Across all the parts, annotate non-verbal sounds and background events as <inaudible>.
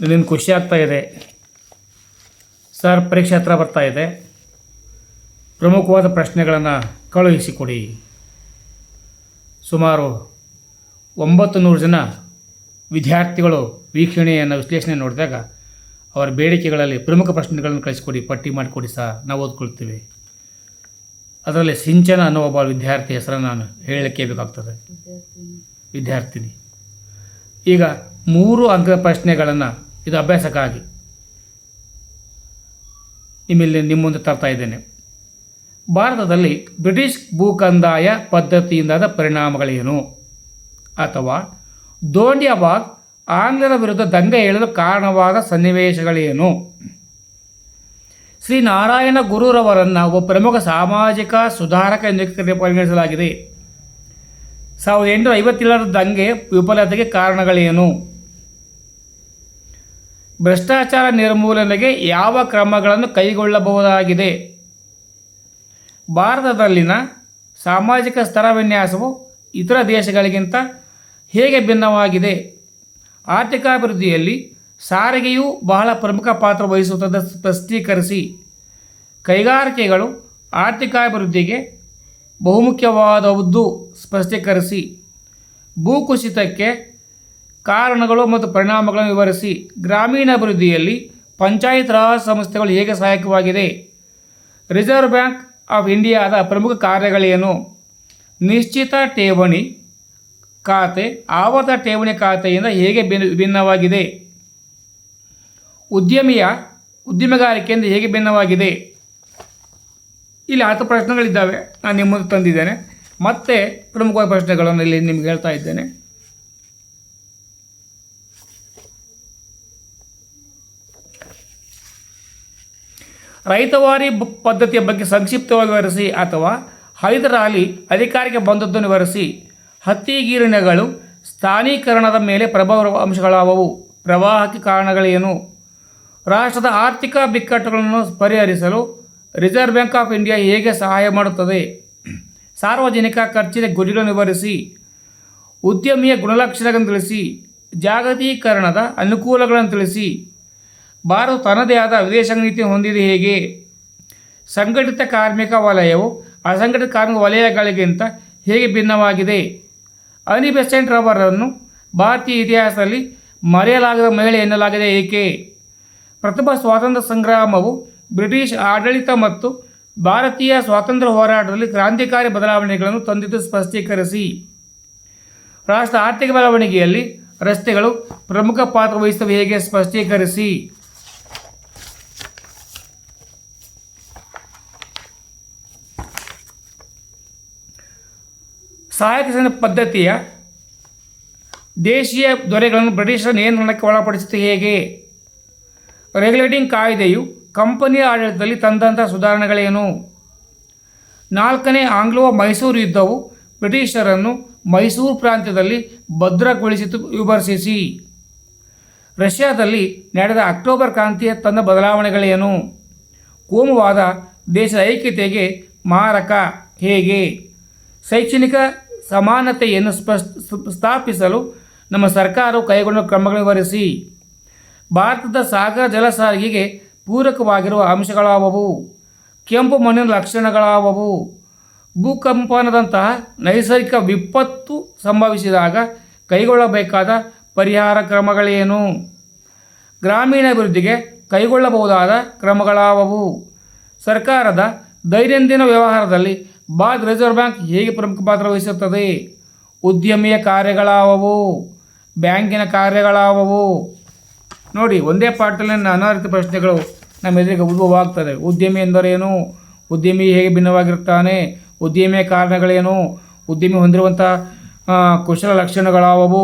ನಿನ್ನ ಖುಷಿ ಆಗ್ತಾ ಇದೆ. ಸರ್, ಪರೀಕ್ಷೆ ಹತ್ರ ಬರ್ತಾ ಇದೆ. ಪ್ರಮುಖವಾದ ಪ್ರಶ್ನೆಗಳನ್ನು ಕಳುಹಿಸಿಕೊಡಿ. ಸುಮಾರು ಒಂಬತ್ತು ನೂರು ಜನ ವಿದ್ಯಾರ್ಥಿಗಳು ವೀಕ್ಷಣೆಯನ್ನು ವಿಶ್ಲೇಷಣೆ ನೋಡಿದಾಗ ಅವರ ಬೇಡಿಕೆಗಳಲ್ಲಿ ಪ್ರಮುಖ ಪ್ರಶ್ನೆಗಳನ್ನು ಕಳಿಸಿಕೊಡಿ, ಪಟ್ಟಿ ಮಾಡಿಕೊಡಿ ಸಹ ನಾವು ಓದ್ಕೊಳ್ತೀವಿ. ಅದರಲ್ಲಿ ಸಿಂಚನ ಅನ್ನೋ ಒಬ್ಬ ವಿದ್ಯಾರ್ಥಿ ಹೆಸರನ್ನು ನಾನು ಹೇಳಲಿಕ್ಕೆ ಬೇಕಾಗ್ತದೆ. ವಿದ್ಯಾರ್ಥಿನಿ. ಈಗ ಮೂರು ಅಂಕದ ಪ್ರಶ್ನೆಗಳನ್ನು ಇದು ಅಭ್ಯಾಸಕ್ಕಾಗಿ. ನಿಮ್ಮಲ್ಲಿ ನಿಮ್ಮ ಮುಂದೆ ತರ್ತಾ ಇದ್ದೇನೆ. ಭಾರತದಲ್ಲಿ ಬ್ರಿಟಿಷ್ ಭೂಕಂದಾಯ ಪದ್ಧತಿಯಿಂದಾದ ಪರಿಣಾಮಗಳೇನು? ಅಥವಾ ದೋಂಡಿಯಾಬಾಗ್ ಆಂಗ್ಲರ ವಿರುದ್ಧ ದಂಗೆ ಏಳಲು ಕಾರಣವಾದ ಸನ್ನಿವೇಶಗಳೇನು? ಶ್ರೀ ನಾರಾಯಣ ಗುರುರವರನ್ನು ಒಬ್ಬ ಪ್ರಮುಖ ಸಾಮಾಜಿಕ ಸುಧಾರಕ ಎಂದು ಪರಿಗಣಿಸಲಾಗಿದೆ. ಸಾವಿರದ ಎಂಟುನೂರ ಐವತ್ತೇಳರ ದಂಗೆ ವಿಫಲತೆಗೆ ಕಾರಣಗಳೇನು? ಭ್ರಷ್ಟಾಚಾರ ನಿರ್ಮೂಲನೆಗೆ ಯಾವ ಕ್ರಮಗಳನ್ನು ಕೈಗೊಳ್ಳಬಹುದಾಗಿದೆ? ಭಾರತದಲ್ಲಿನ ಸಾಮಾಜಿಕ ಸ್ತರ ವಿನ್ಯಾಸವು ಇತರ ದೇಶಗಳಿಗಿಂತ ಹೇಗೆ ಭಿನ್ನವಾಗಿದೆ? ಆರ್ಥಿಕಾಭಿವೃದ್ಧಿಯಲ್ಲಿ ಸಾರಿಗೆಯು ಬಹಳ ಪ್ರಮುಖ ಪಾತ್ರ ವಹಿಸುತ್ತದೆ ಸ್ಪಷ್ಟೀಕರಿಸಿ. ಕೈಗಾರಿಕೆಗಳು ಆರ್ಥಿಕಾಭಿವೃದ್ಧಿಗೆ ಬಹುಮುಖ್ಯವಾದದ್ದು ಸ್ಪಷ್ಟೀಕರಿಸಿ. ಭೂಕುಸಿತಕ್ಕೆ ಕಾರಣಗಳು ಮತ್ತು ಪರಿಣಾಮಗಳನ್ನು ವಿವರಿಸಿ. ಗ್ರಾಮೀಣಾಭಿವೃದ್ಧಿಯಲ್ಲಿ ಪಂಚಾಯತ್ ರಾಜ್ ಸಂಸ್ಥೆಗಳು ಹೇಗೆ ಸಹಾಯಕವಾಗಿದೆ? ರಿಸರ್ವ್ ಬ್ಯಾಂಕ್ ಆಫ್ ಇಂಡಿಯಾದ ಪ್ರಮುಖ ಕಾರ್ಯಗಳೇನು? ನಿಶ್ಚಿತ ಠೇವಣಿ ಖಾತೆ ಆವರ್ತ ಠೇವಣಿ ಖಾತೆಯಿಂದ ಹೇಗೆ ಭಿನ್ನ ಭಿನ್ನವಾಗಿದೆ? ಉದ್ಯಮಿಯ ಉದ್ಯಮಗಾರಿಕೆಯಿಂದ ಹೇಗೆ ಭಿನ್ನವಾಗಿದೆ? ಇಲ್ಲಿ ಹತ್ತು ಪ್ರಶ್ನೆಗಳಿದ್ದಾವೆ. ನಾನು ನಿಮ್ಮ ತಂದಿದ್ದೇನೆ. ಮತ್ತೆ ಪ್ರಮುಖವಾದ ಪ್ರಶ್ನೆಗಳನ್ನು ಇಲ್ಲಿ ನಿಮ್ಗೆ ಹೇಳ್ತಾ ಇದ್ದೇನೆ. ರೈತವಾರಿ ಪದ್ಧತಿಯ ಬಗ್ಗೆ ಸಂಕ್ಷಿಪ್ತವಾಗಿ ವಿವರಿಸಿ ಅಥವಾ ಹೈದರ್ ಅಲಿ ಅಧಿಕಾರಕ್ಕೆ ಬಂದದ್ದನ್ನು ವಿವರಿಸಿ. ಗಿರಣಿಗಳು ಸ್ಥಾನೀಕರಣದ ಮೇಲೆ ಪ್ರಭಾವ ಅಂಶಗಳಾವವು. ಪ್ರವಾಹಕ್ಕೆ ಕಾರಣಗಳೇನು? ರಾಷ್ಟ್ರದ ಆರ್ಥಿಕ ಬಿಕ್ಕಟ್ಟುಗಳನ್ನು ಪರಿಹರಿಸಲು ರಿಸರ್ವ್ ಬ್ಯಾಂಕ್ ಆಫ್ ಇಂಡಿಯಾ ಹೇಗೆ ಸಹಾಯ ಮಾಡುತ್ತದೆ? ಸಾರ್ವಜನಿಕ ಖರ್ಚಿನ ಗುರಿಗಳನ್ನು ವಿವರಿಸಿ. ಉದ್ಯಮಿಯ ಗುಣಲಕ್ಷಣಗಳನ್ನು ತಿಳಿಸಿ. ಜಾಗತೀಕರಣದ ಅನುಕೂಲಗಳನ್ನು ತಿಳಿಸಿ. ಭಾರತ ತನ್ನದೇ ಆದ ವಿದೇಶಾಂಗ ನೀತಿ ಹೊಂದಿದೆ ಹೇಗೆ? ಸಂಘಟಿತ ಕಾರ್ಮಿಕ ವಲಯವು ಅಸಂಘಟಿತ ಕಾರ್ಮಿಕ ವಲಯಗಳಿಗಿಂತ ಹೇಗೆ ಭಿನ್ನವಾಗಿದೆ? ಅನಿ ಬೆಸೆಂಟ್ ರವರನ್ನು ಭಾರತೀಯ ಇತಿಹಾಸದಲ್ಲಿ ಮರೆಯಲಾಗದ ಮಹಿಳೆ ಎನ್ನಲಾಗಿದೆ ಏಕೆ? ಪ್ರಥಮ ಸ್ವಾತಂತ್ರ್ಯ ಸಂಗ್ರಾಮವು ಬ್ರಿಟಿಷ್ ಆಡಳಿತ ಮತ್ತು ಭಾರತೀಯ ಸ್ವಾತಂತ್ರ್ಯ ಹೋರಾಟದಲ್ಲಿ ಕ್ರಾಂತಿಕಾರಿ ಬದಲಾವಣೆಗಳನ್ನು ತಂದಿದ್ದು ಸ್ಪಷ್ಟೀಕರಿಸಿ. ರಾಷ್ಟ್ರ ಆರ್ಥಿಕ ಬೆಳವಣಿಗೆಯಲ್ಲಿ ರಸ್ತೆಗಳು ಪ್ರಮುಖ ಪಾತ್ರ ವಹಿಸುತ್ತವೆ ಹೇಗೆ? ಸ್ಪಷ್ಟೀಕರಿಸಿ. ಸಹಾಯಕ ಸೇನೆ ಪದ್ಧತಿಯ ದೇಶೀಯ ದೊರೆಗಳನ್ನು ಬ್ರಿಟಿಷರ ನಿಯಂತ್ರಣಕ್ಕೆ ಒಳಪಡಿಸುತ್ತೆ ಹೇಗೆ? ರೆಗ್ಯುಲೇಟಿಂಗ್ ಕಾಯ್ದೆಯು ಕಂಪನಿಯ ಆಡಳಿತದಲ್ಲಿ ತಂದಂಥ ಸುಧಾರಣೆಗಳೇನು? ನಾಲ್ಕನೇ ಆಂಗ್ಲೋ ಮೈಸೂರು ಯುದ್ಧವು ಬ್ರಿಟಿಷರನ್ನು ಮೈಸೂರು ಪ್ರಾಂತ್ಯದಲ್ಲಿ ಭದ್ರಗೊಳಿಸಿತು ವಿಮರ್ಶಿಸಿ ರಷ್ಯಾದಲ್ಲಿ ನಡೆದ ಅಕ್ಟೋಬರ್ ಕ್ರಾಂತಿಯ ತಂದ ಬದಲಾವಣೆಗಳೇನು? ಕೋಮುವಾದ ದೇಶದ ಐಕ್ಯತೆಗೆ ಮಾರಕ ಹೇಗೆ? ಶೈಕ್ಷಣಿಕ ಸಮಾನತೆಯನ್ನು ಸ್ಪಷ್ಟ ಸ್ಥಾಪಿಸಲು ನಮ್ಮ ಸರ್ಕಾರವು ಕೈಗೊಂಡ ಕ್ರಮಗಳ ವಿವರಿಸಿ. ಭಾರತದ ಸಾಗರ ಜಲ ಸಾರಿಗೆಗೆ ಪೂರಕವಾಗಿರುವ ಅಂಶಗಳಾವವು ಕೆಂಪು ಮಣ್ಣಿನ ಲಕ್ಷಣಗಳಾವವು. ಭೂಕಂಪನದಂತಹ ನೈಸರ್ಗಿಕ ವಿಪತ್ತು ಸಂಭವಿಸಿದಾಗ ಕೈಗೊಳ್ಳಬೇಕಾದ ಪರಿಹಾರ ಕ್ರಮಗಳೇನು? ಗ್ರಾಮೀಣಾಭಿವೃದ್ಧಿಗೆ ಕೈಗೊಳ್ಳಬಹುದಾದ ಕ್ರಮಗಳಾವವು. ಸರ್ಕಾರದ ದೈನಂದಿನ ವ್ಯವಹಾರದಲ್ಲಿ ಭಾರತ ರಿಸರ್ವ್ ಬ್ಯಾಂಕ್ ಹೇಗೆ ಪ್ರಮುಖ ಪಾತ್ರ ವಹಿಸುತ್ತದೆ? ಉದ್ಯಮಿಯ ಕಾರ್ಯಗಳಾವವು? ಬ್ಯಾಂಕಿನ ಕಾರ್ಯಗಳಾವವು? ನೋಡಿ, ಒಂದೇ ಪಾಠದಲ್ಲಿ ನಾನಾ ರೀತಿ ಪ್ರಶ್ನೆಗಳು ನಮ್ಮ ಎದುರಿಗೆ ಉದ್ಭವವಾಗ್ತದೆ. ಉದ್ಯಮಿ ಎಂದರೇನು? ಉದ್ಯಮಿ ಹೇಗೆ ಭಿನ್ನವಾಗಿರುತ್ತಾನೆ? ಉದ್ಯಮಿಯ ಕಾರಣಗಳೇನು? ಉದ್ಯಮಿ ಹೊಂದಿರುವಂಥ ಕುಶಲ ಲಕ್ಷಣಗಳಾವವು?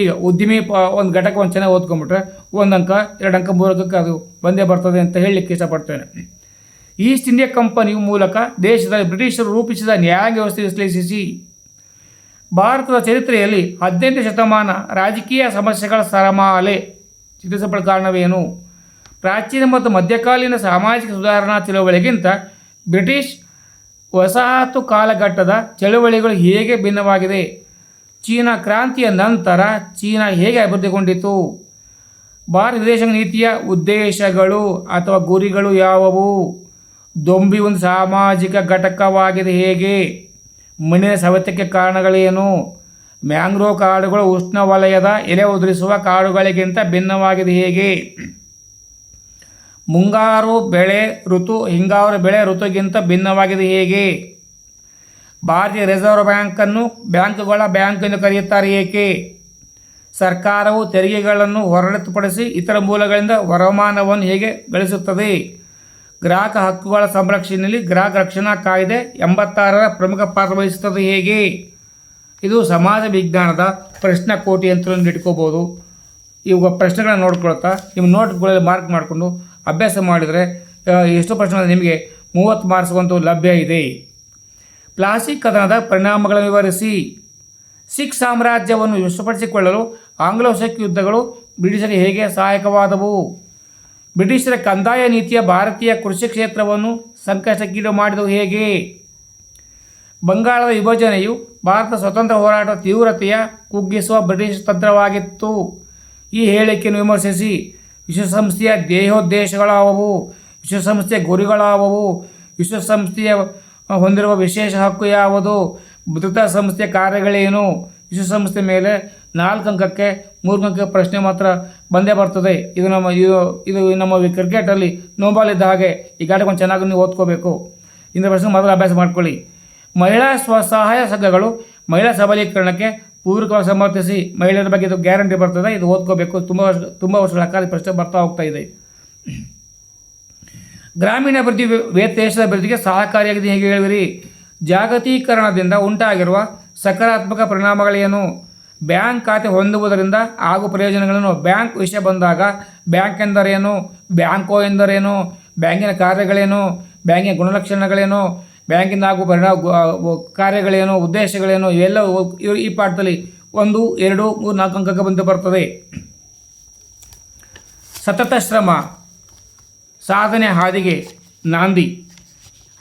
ಈಗ ಉದ್ಯಮಿ ಪ ಒಂದು ಘಟಕ ಒಂದು ಚೆನ್ನಾಗಿ ಓದ್ಕೊಂಡ್ಬಿಟ್ರೆ ಒಂದು ಅಂಕ, ಎರಡು ಅಂಕ, ಮೂರು ಅದು ಬಂದೇ ಬರ್ತದೆ ಅಂತ ಹೇಳಲಿಕ್ಕೆ ಇಷ್ಟಪಡ್ತೇನೆ. ಈಸ್ಟ್ ಇಂಡಿಯಾ ಕಂಪನಿಯ ಮೂಲಕ ದೇಶದಲ್ಲಿ ಬ್ರಿಟಿಷರು ರೂಪಿಸಿದ ನ್ಯಾಯಾಂಗ ವ್ಯವಸ್ಥೆ ವಿಶ್ಲೇಷಿಸಿ ಭಾರತದ ಚರಿತ್ರೆಯಲ್ಲಿ ಹದಿನೆಂಟು ಶತಮಾನ ರಾಜಕೀಯ ಸಮಸ್ಯೆಗಳ ಸರಮಾಲೆ ಚಿತ್ರಿಸಪಡ ಕಾರಣವೇನು? ಪ್ರಾಚೀನ ಮತ್ತು ಮಧ್ಯಕಾಲೀನ ಸಾಮಾಜಿಕ ಸುಧಾರಣಾ ಚಳುವಳಿಗಿಂತ ಬ್ರಿಟಿಷ್ ವಸಾಹತು ಕಾಲಘಟ್ಟದ ಚಳುವಳಿಗಳು ಹೇಗೆ ಭಿನ್ನವಾಗಿದೆ? ಚೀನಾ ಕ್ರಾಂತಿಯ ನಂತರ ಚೀನಾ ಹೇಗೆ ಅಭಿವೃದ್ಧಿಗೊಂಡಿತು? ಭಾರತ ವಿದೇಶಾಂಗ ನೀತಿಯ ಉದ್ದೇಶಗಳು ಅಥವಾ ಗುರಿಗಳು ಯಾವುವು? ದೊಂಬಿ ಒಂದು ಸಾಮಾಜಿಕ ಘಟಕವಾಗಿದೆ ಹೇಗೆ? ಮಣ್ಣಿನ ಸವೆತಕ್ಕೆ ಕಾರಣಗಳೇನು? ಮ್ಯಾಂಗ್ರೋವ್ ಕಾಡುಗಳು ಉಷ್ಣವಲಯದ ಎಲೆ ಉದುರಿಸುವ ಕಾಡುಗಳಿಗಿಂತ ಭಿನ್ನವಾಗಿದೆ ಹೇಗೆ? ಮುಂಗಾರು ಬೆಳೆ ಋತು, ಹಿಂಗಾರು ಬೆಳೆ ಋತುಗಿಂತ ಭಿನ್ನವಾಗಿದೆ ಹೇಗೆ? ಭಾರತೀಯ ರಿಸರ್ವ್ ಬ್ಯಾಂಕನ್ನು ಬ್ಯಾಂಕುಗಳ ಬ್ಯಾಂಕ್ ಎಂದು ಕರೆಯುತ್ತಾರೆ ಏಕೆ? ಸರ್ಕಾರವು ತೆರಿಗೆಗಳನ್ನು ಹೊರತುಪಡಿಸಿ ಇತರ ಮೂಲಗಳಿಂದ ವರಮಾನವನ್ನು ಹೇಗೆ ಗಳಿಸುತ್ತದೆ? ಗ್ರಾಹಕ ಹಕ್ಕುಗಳ ಸಂರಕ್ಷಣೆಯಲ್ಲಿ ಗ್ರಾಹಕ ರಕ್ಷಣಾ ಕಾಯ್ದೆ ಎಂಬತ್ತಾರರ ಪ್ರಮುಖ ಪಾತ್ರ ವಹಿಸುತ್ತದೆ ಹೇಗೆ? ಇದು ಸಮಾಜ ವಿಜ್ಞಾನದ ಪ್ರಶ್ನೆ ಕೋಟಿ ಅಂತ ಇಟ್ಕೋಬೋದು. ಇವಾಗ ಪ್ರಶ್ನೆಗಳನ್ನ ನೋಡ್ಕೊಳ್ತಾ, ನಿಮ್ಮ ನೋಟ್ಗಳಲ್ಲಿ ಮಾರ್ಕ್ ಮಾಡಿಕೊಂಡು ಅಭ್ಯಾಸ ಮಾಡಿದರೆ ಎಷ್ಟು ಪ್ರಶ್ನೆ ನಿಮಗೆ ಮೂವತ್ತು ಮಾರ್ಕ್ಸ್ಗಂತೂ ಲಭ್ಯ ಇದೆ. ಪ್ಲಾಸ್ಟಿಕ್ ಕದನದ ಪರಿಣಾಮಗಳನ್ನು ವಿವರಿಸಿ. ಸಿಖ್ ಸಾಮ್ರಾಜ್ಯವನ್ನು ವಿಶ್ವಪಡಿಸಿಕೊಳ್ಳಲು ಆಂಗ್ಲೋ ಸಿಖ್ ಯುದ್ಧಗಳು ಬ್ರಿಟಿಷರಿಗೆ ಹೇಗೆ ಸಹಾಯಕವಾದವು? ಬ್ರಿಟಿಷರ ಕಂದಾಯ ನೀತಿಯ ಭಾರತೀಯ ಕೃಷಿ ಕ್ಷೇತ್ರವನ್ನು ಸಂಕಷ್ಟಕ್ಕೀಡು ಮಾಡಿದವು ಹೇಗೆ? ಬಂಗಾಳದ ವಿಭಜನೆಯು ಭಾರತ ಸ್ವತಂತ್ರ ಹೋರಾಟದ ತೀವ್ರತೆಯ ಕುಗ್ಗಿಸುವ ಬ್ರಿಟಿಷ್ ತಂತ್ರವಾಗಿತ್ತು. ಈ ಹೇಳಿಕೆಯನ್ನು ವಿಮರ್ಶಿಸಿ ವಿಶ್ವಸಂಸ್ಥೆಯ ದೇಹೋದ್ದೇಶಗಳಾವವು, ವಿಶ್ವಸಂಸ್ಥೆಯ ಗುರಿಗಳಾವವು, ವಿಶ್ವಸಂಸ್ಥೆಯ ಹೊಂದಿರುವ ವಿಶೇಷ ಹಕ್ಕು ಯಾವುದು ಭದ್ರತಾ ಸಂಸ್ಥೆಯ ಕಾರ್ಯಗಳೇನು ವಿಶ್ವಸಂಸ್ಥೆ ಮೇಲೆ ನಾಲ್ಕು ಅಂಕಕ್ಕೆ ಮೂರು ಅಂಕಕ್ಕೆ ಪ್ರಶ್ನೆ ಮಾತ್ರ ಬಂದೇ ಬರ್ತದೆ. ಇದು ನಮ್ಮ, ಇದು ಇದು ನಮ್ಮ ಕ್ರಿಕೆಟಲ್ಲಿ ನೋಬಾಲ್ ಇದ್ದ ಹಾಗೆ ಈ ಗಾಟಕೊಂಡು ಚೆನ್ನಾಗಿ ನೀವು ಓದ್ಕೋಬೇಕು. ಇಂದ್ರ ಪ್ರಶ್ನೆ ಮೊದಲು ಅಭ್ಯಾಸ ಮಾಡ್ಕೊಳ್ಳಿ. ಮಹಿಳಾ ಸ್ವಸಹಾಯ ಸಂಘಗಳು ಮಹಿಳಾ ಸಬಲೀಕರಣಕ್ಕೆ ಪೂರ್ವಕವಾಗಿ ಸಮರ್ಥಿಸಿ ಮಹಿಳೆಯರ ಬಗ್ಗೆ ಇದು ಗ್ಯಾರಂಟಿ ಬರ್ತದೆ. ಇದು ಓದ್ಕೋಬೇಕು. ತುಂಬ ವರ್ಷ, ತುಂಬ ವರ್ಷಗಳ ಕಾಲ ಪ್ರಶ್ನೆ ಬರ್ತಾ ಹೋಗ್ತಾ ಇದೆ. ಗ್ರಾಮೀಣ ಅಭಿವೃದ್ಧಿ ವೇ ದೇಶದ ಅಭಿವೃದ್ಧಿಗೆ ಸಹಕಾರಿಯಾಗಿದೆ. ಹೇಗೆ ಹೇಳಿರಿ ಜಾಗತೀಕರಣದಿಂದ ಉಂಟಾಗಿರುವ ಸಕಾರಾತ್ಮಕ ಪರಿಣಾಮಗಳೇನು? ಬ್ಯಾಂಕ್ ಖಾತೆ ಹೊಂದುವುದರಿಂದ ಆಗುವ ಪ್ರಯೋಜನಗಳನ್ನು ಬ್ಯಾಂಕ್ ವಿಷಯ ಬಂದಾಗ ಬ್ಯಾಂಕ್ ಎಂದರೇನು? ಬ್ಯಾಂಕೋ ಎಂದರೇನು? ಬ್ಯಾಂಕಿನ ಕಾರ್ಯಗಳೇನು? ಬ್ಯಾಂಕಿನ ಗುಣಲಕ್ಷಣಗಳೇನು? ಬ್ಯಾಂಕಿಂದ ಆಗುವ ಪರಿಣಾಮ ಕಾರ್ಯಗಳೇನು? ಉದ್ದೇಶಗಳೇನು? ಇವೆಲ್ಲ ಈ ಪಾಠದಲ್ಲಿ ಒಂದು, ಎರಡು, ಮೂರು, ನಾಲ್ಕು ಅಂಕಕ್ಕೆ ಬಂದು ಬರ್ತದೆ. ಸತತ ಶ್ರಮ, ಸಾಧನೆ ಹಾದಿಗೆ ನಾಂದಿ.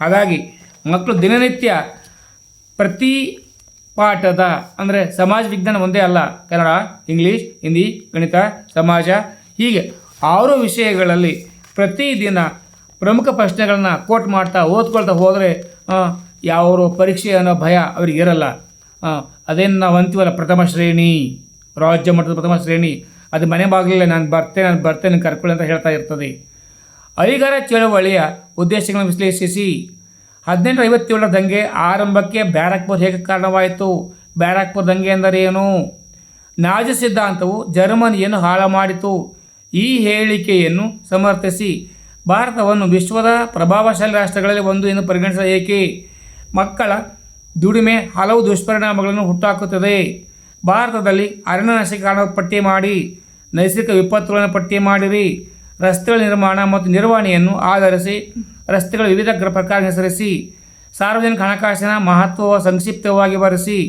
ಹಾಗಾಗಿ ಮಕ್ಕಳು ದಿನನಿತ್ಯ ಪ್ರತಿ ಪಾಠದ, ಅಂದರೆ ಸಮಾಜ ವಿಜ್ಞಾನ ಒಂದೇ ಅಲ್ಲ. ಕನ್ನಡ, ಇಂಗ್ಲೀಷ್, ಹಿಂದಿ, ಗಣಿತ, ಸಮಾಜ, ಹೀಗೆ ಆರು ವಿಷಯಗಳಲ್ಲಿ ಪ್ರತಿದಿನ ಪ್ರಮುಖ ಪ್ರಶ್ನೆಗಳನ್ನು ಕೋಟ್ ಮಾಡ್ತಾ ಓದ್ಕೊಳ್ತಾ ಹೋದರೆ ಯಾವ ಪರೀಕ್ಷೆ ಅನ್ನೋ ಭಯ ಅವ್ರಿಗೆ ಇರಲ್ಲ. ಅದೇನು ನಾವು ಅಂತೀವಲ್ಲ, ಪ್ರಥಮ ಶ್ರೇಣಿ, ರಾಜ್ಯ ಮಟ್ಟದ ಪ್ರಥಮ ಶ್ರೇಣಿ, ಅದು ಮನೆ ಬಾಗಿಲಲ್ಲಿ ನಾನು ಬರ್ತೇನೆ ನಾನು ಬರ್ತೇನೆ, ಕರ್ಕೊಳ್ಳಿ ಅಂತ ಹೇಳ್ತಾ ಇರ್ತದೆ. ಐಗರ ಚಳುವಳಿಯ ಉದ್ದೇಶಗಳನ್ನು ವಿಶ್ಲೇಷಿಸಿ. ಹದಿನೆಂಟು ಐವತ್ತೇಳರ ದಂಗೆ ಆರಂಭಕ್ಕೆ ಬ್ಯಾರಕ್ಪುರ್ ಹೇಗೆ ಕಾರಣವಾಯಿತು? ಬ್ಯಾರಕ್ಪುರ್ ದಂಗೆ ಎಂದರೇನು? ನಾಜಿ ಸಿದ್ಧಾಂತವು ಜರ್ಮನಿಯನ್ನು ಹಾಳು ಮಾಡಿತು ಈ ಹೇಳಿಕೆಯನ್ನು ಸಮರ್ಥಿಸಿ. ಭಾರತವನ್ನು ವಿಶ್ವದ ಪ್ರಭಾವಶಾಲಿ ರಾಷ್ಟ್ರಗಳಲ್ಲಿ ಒಂದು ಎಂದು ಪರಿಗಣಿಸಲು ಏಕೆ? ಮಕ್ಕಳ ದುಡಿಮೆ ಹಲವು ದುಷ್ಪರಿಣಾಮಗಳನ್ನು ಹುಟ್ಟುಹಾಕುತ್ತದೆ ಭಾರತದಲ್ಲಿ ಅರಣ್ಯನಾಶ ಕಾರಣ ಪಟ್ಟಿ ಮಾಡಿ. ನೈಸರ್ಗಿಕ ವಿಪತ್ತುಗಳನ್ನು ಪಟ್ಟಿ ಮಾಡಿರಿ. ರಸ್ತೆಗಳ ನಿರ್ಮಾಣ ಮತ್ತು ನಿರ್ವಹಣೆಯನ್ನು ಆಧರಿಸಿ ರಸ್ತೆಗಳ ವಿವಿಧ ಪ್ರಕಾರ ಹೆಸರಿಸಿ, ಸಾರ್ವಜನಿಕ ಹಣಕಾಸಿನ ಮಹತ್ವವ ಸಂಕ್ಷಿಪ್ತವಾಗಿ ಬರೆಸಿ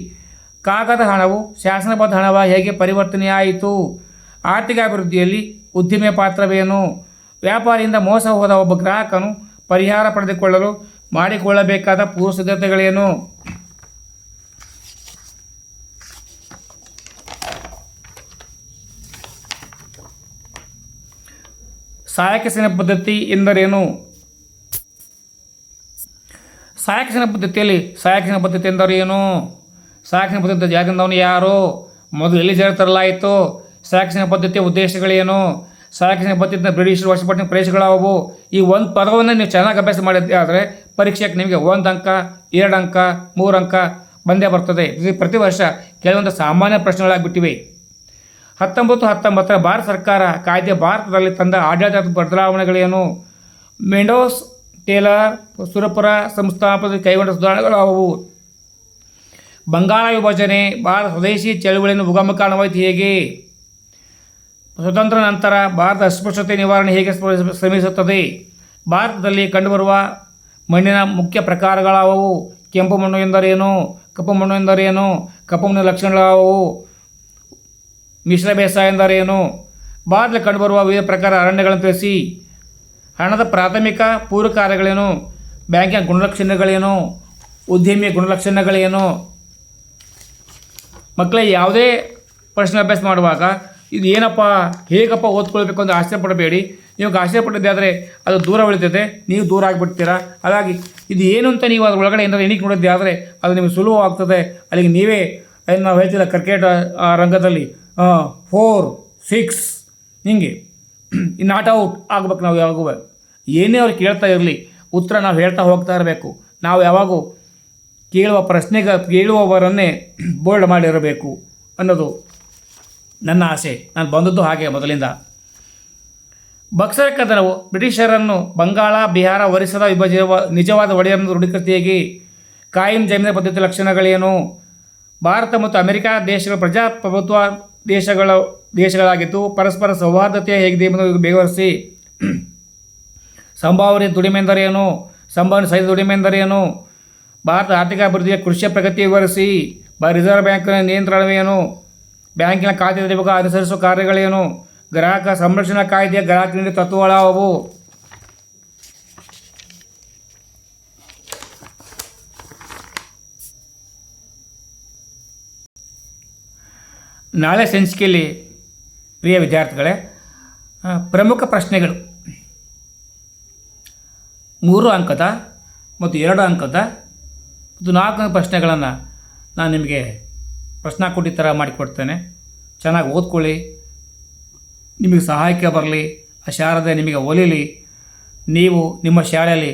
ಕಾಗದ ಹಣವು ಶಾಸನಬದ್ಧ ಹಣವ ಹೇಗೆ ಪರಿವರ್ತನೆಯಾಯಿತು, ಆರ್ಥಿಕ ಅಭಿವೃದ್ಧಿಯಲ್ಲಿ ಉದ್ದಿಮೆ ಪಾತ್ರವೇನು, ವ್ಯಾಪಾರಿಯಿಂದ ಮೋಸ ಹೋದ ಒಬ್ಬ ಗ್ರಾಹಕನು ಪರಿಹಾರ ಪಡೆದುಕೊಳ್ಳಲು ಮಾಡಿಕೊಳ್ಳಬೇಕಾದ ಪೂರ್ವ ಸಿದ್ಧತೆಗಳೇನು? ಸಹಾಯಕ ಸೇನೆ ಪದ್ಧತಿ ಎಂದರೇನು? ಸಹಾಯಕ ಸೇನೆ ಪದ್ಧತಿಯಲ್ಲಿ ಸಾಯಕಸಿನ ಸೇನೆ ಪದ್ಧತಿ ಎಂದವರು ಏನು? ಸಾಯಕಸಿನ ಪದ್ಧತಿ ಜಾಗದವನು ಯಾರು? ಮೊದಲು ಎಲ್ಲಿ ಸೇರ್ತರಲಾಯಿತು ತರಲಾಯಿತು? ಸೇನೆ ಪದ್ಧತಿಯ ಉದ್ದೇಶಗಳೇನು? ಸಾಯಕಸಿನ ಪದ್ಧತಿಯಿಂದ ಬ್ರಿಟಿಷರು ವಶಪಟ್ಟಿನ ಪ್ರದೇಶಗಳಾವು ಈ ಒಂದು ಪದವನ್ನು ನೀವು ಚೆನ್ನಾಗಿ ಅಭ್ಯಾಸ ಮಾಡಿದ್ದೆ ಆದರೆ ಪರೀಕ್ಷೆಗೆ ನಿಮಗೆ ಒಂದು ಅಂಕ, ಎರಡು ಅಂಕ, ಮೂರು ಅಂಕ ಬಂದೇ ಬರ್ತದೆ. ಇದು ಪ್ರತಿ ವರ್ಷ ಕೆಲವೊಂದು ಸಾಮಾನ್ಯ ಪ್ರಶ್ನೆಗಳಾಗಿಬಿಟ್ಟಿವೆ. ಹತ್ತೊಂಬತ್ತು ಹತ್ತೊಂಬತ್ತರ ಭಾರತ ಸರ್ಕಾರ ಕಾಯ್ದೆ ಭಾರತದಲ್ಲಿ ತಂದ ಆಡಳಿತ ಬದಲಾವಣೆಗಳೇನು? ಮೆಂಡೋಸ್ ಟೇಲರ್, ಸುರಪುರ ಸಂಸ್ಥಾಪನೆ ಕೈಗೊಂಡ ಸುಧಾರಣೆಗಳು ಅವು ಬಂಗಾಳ ವಿಭಜನೆ, ಭಾರತ ಸ್ವದೇಶಿ ಚಳುವಳಿಯನ್ನು ಉಗಮ ಕಾರಣವಾಯಿತು ಹೇಗೆ? ಸ್ವತಂತ್ರ ನಂತರ ಭಾರತ ಅಸ್ಪೃಶ್ಯತೆ ನಿವಾರಣೆ ಹೇಗೆ ಶ್ರಮ- ಶ್ರಮಿಸುತ್ತದೆ? ಭಾರತದಲ್ಲಿ ಕಂಡುಬರುವ ಮಣ್ಣಿನ ಮುಖ್ಯ ಪ್ರಕಾರಗಳಾವವು? ಕೆಂಪು ಮಣ್ಣು ಎಂದರೇನು? ಕಪ್ಪು ಮಣ್ಣು ಎಂದರೇನು? ಕಪ್ಪು ಮಣ್ಣಿನ ಲಕ್ಷಣಗಳಾವವು? ಮಿಶ್ರ ಬೇಸಾಯ ಎಂದರೇನು? ಭಾರತದಲ್ಲಿ ಕಂಡುಬರುವ ವಿವಿಧ ಪ್ರಕಾರ ಅರಣ್ಯಗಳನ್ನು ತಿಳಿಸಿ. ಹಣದ ಪ್ರಾಥಮಿಕ ಪೂರ್ವ ಕಾರ್ಯಗಳೇನು ಬ್ಯಾಂಕಿನ ಗುಣಲಕ್ಷಣಗಳೇನು? ಉದ್ಯಮಿಯ ಗುಣಲಕ್ಷಣಗಳೇನು? ಮಕ್ಕಳೇ, ಯಾವುದೇ ಪ್ರಶ್ನೆ ಅಭ್ಯಾಸ ಮಾಡುವಾಗ ಇದು ಏನಪ್ಪ? ಹೇಗಪ್ಪ ಓದ್ಕೊಳ್ಬೇಕು ಅಂತ ಆಶ್ಚರ್ಯ ಪಡಬೇಡಿ. ನೀವು ಆಶ್ಚರ್ಯ ಆದರೆ ಅದು ದೂರ ಉಳಿತದೆ. ನೀವು ದೂರ ಆಗಿಬಿಡ್ತೀರಾ? ಹಾಗಾಗಿ ಇದು ಏನು ಅಂತ ನೀವು ಅದ್ರ ಒಳಗಡೆ ಏನಾದರೂ ಎಣಿಕೆ ನೋಡಿದ್ದೆ ಆದರೆ ಅದು ನಿಮಗೆ ಸುಲಭವಾಗ್ತದೆ. ಅಲ್ಲಿಗೆ ನೀವೇ, ಏನು ನಾವು ಹೇಳ್ತಿಲ್ಲ, ಕ್ರಿಕೆಟ್ ರಂಗದಲ್ಲಿ ಫೋರ್ ಸಿಕ್ಸ್ ಹಿಂಗೆ ನಾಟ್ ಔಟ್ ಆಗ್ಬೇಕು ನಾವು ಯಾವಾಗೂ. ಏನೇ ಅವ್ರು ಕೇಳ್ತಾ ಇರಲಿ, ಉತ್ತರ ನಾವು ಹೇಳ್ತಾ ಹೋಗ್ತಾ ಇರಬೇಕು. ನಾವು ಯಾವಾಗೂ ಕೇಳುವ ಪ್ರಶ್ನೆಗೆ, ಕೇಳುವವರನ್ನೇ <clears throat> ಬೋಲ್ಡ್ ಮಾಡಿರಬೇಕು ಅನ್ನೋದು ನನ್ನ ಆಸೆ. ನಾನು ಬಂದದ್ದು ಹಾಗೆ ಮೊದಲಿಂದ. ಬಕ್ಸರ ಕದನವು ಬ್ರಿಟಿಷರನ್ನು ಬಂಗಾಳ, ಬಿಹಾರ, ಒರಿಸ್ಸಾದ ವಿಭಜನೆ ನಿಜವಾದ ಒಡೆಯರನ್ನು ದೃಢೀಕೃತಿಯಾಗಿ ಕಾಯಂ ಜಮೀನ ಪದ್ಧತಿ ಲಕ್ಷಣಗಳೇನು? ಭಾರತ ಮತ್ತು ಅಮೆರಿಕ ದೇಶಗಳ ಪ್ರಜಾಪ್ರಭುತ್ವ ದೇಶಗಳ, ದೇಶಗಳಾಗಿದ್ದು ಪರಸ್ಪರ ಸೌಹಾರ್ದತೆ ಹೇಗಿದೆ ಎಂಬುದನ್ನು ಬೇವರಿಸಿ <clears throat> ಸಂಭಾವನೆ ದುಡಿಮೆ ಎಂದರೇನು ಸಂಭಾವನೆ ಸಹಿತ ದುಡಿಮೆ ಎಂದರೇನು ಭಾರತ ಆರ್ಥಿಕ ಅಭಿವೃದ್ಧಿಯ ಕೃಷಿಯ ಪ್ರಗತಿ ವಿವರಿಸಿ ಬ ರಿಸರ್ವ್ ಬ್ಯಾಂಕಿನ ನಿಯಂತ್ರಣವೇನು ಬ್ಯಾಂಕಿನ ಖಾತೆ ತೆರೆಯುವಾಗ ಅನುಸರಿಸುವ ಕಾರ್ಯಗಳೇನು ಗ್ರಾಹಕ ಸಂರಕ್ಷಣಾ ಕಾಯ್ದೆಯ ಗ್ರಾಹಕ ನೀಡಿ ತತ್ವಗಳಾವು ನಾಳೆ ಸಂಚಿಕೆಯಲ್ಲಿ, ಪ್ರಿಯ ವಿದ್ಯಾರ್ಥಿಗಳೇ ಪ್ರಮುಖ ಪ್ರಶ್ನೆಗಳು. ಮೂರು ಅಂಕದ ಮತ್ತು ಎರಡು ಅಂಕದ ಮತ್ತು ನಾಲ್ಕು ಪ್ರಶ್ನೆಗಳನ್ನು ನಾನು ನಿಮಗೆ ಪ್ರಶ್ನೆ ಕೊಟ್ಟಿ ಥರ ಮಾಡಿಕೊಡ್ತೇನೆ. ಚೆನ್ನಾಗಿ ಓದ್ಕೊಳ್ಳಿ. ನಿಮಗೆ ಸಹಾಯಕ್ಕೆ ಬರಲಿ, ಆ ಶಾರದೆ ನಿಮಗೆ ಒಲಿಲಿ. ನೀವು ನಿಮ್ಮ ಶಾಲೆಯಲ್ಲಿ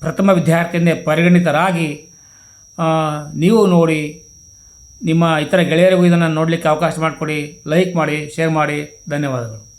ಪ್ರಥಮ ವಿದ್ಯಾರ್ಥಿಯಿಂದ ಪರಿಗಣಿತರಾಗಿ ನೀವು ನೋಡಿ, ನಿಮ್ಮ ಇತರ ಗೆಳೆಯರಿಗೂ ಇದನ್ನು ನೋಡಲಿಕ್ಕೆ ಅವಕಾಶ ಮಾಡಿಕೊಡಿ. ಲೈಕ್ ಮಾಡಿ ಶೇರ್ ಮಾಡಿ. ಧನ್ಯವಾದಗಳು.